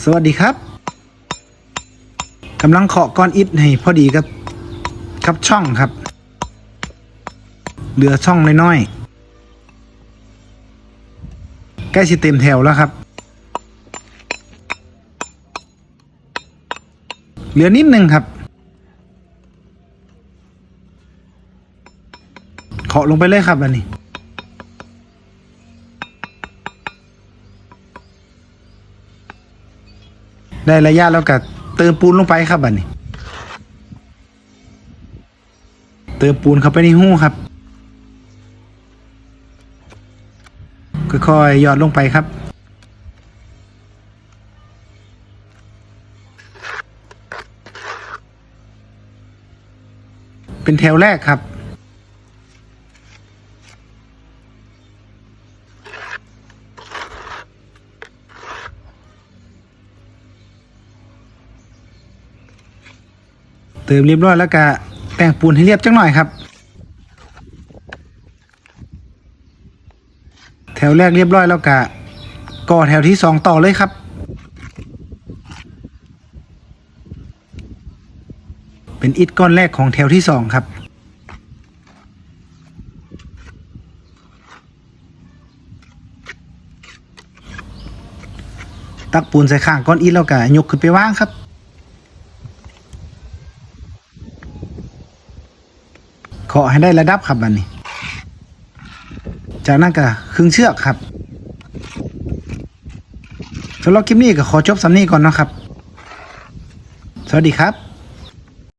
สวัสดีครับกำลังเคาะก้อนอิฐให้พอดีกับกับช่องครับ เหลือช่องน้อยๆ ใกล้สิเต็มแถวแล้วครับ เหลือนิดนึงครับเคาะลงไปเลยครับอันนี้ ได้ระยะแล้วก็เติมปูนลงไปครับอันนี้ เติมปูนเข้าไปในหูครับค่อยๆหยอดลงไปครับ เป็นแถวแรกครับ เติมเรียบร้อยแล้วก็แต่งปูนให้เรียบจังหน่อยครับ แถวแรกเรียบร้อยแล้วก็ก่อแถวที่สองต่อเลยครับ เป็นอิฐก้อนแรกของแถวที่สองครับตักปูนใส่ข้างก้อนอิฐแล้วก็ยกขึ้นไปวางครับ เคาะให้ได้ระดับครับบันนี้ จากนั้นก็ครึ่งเชือกครับสำหรับคลิปนี้ก็ขอจบสำนี้ก่อนนะครับ สวัสดีครับ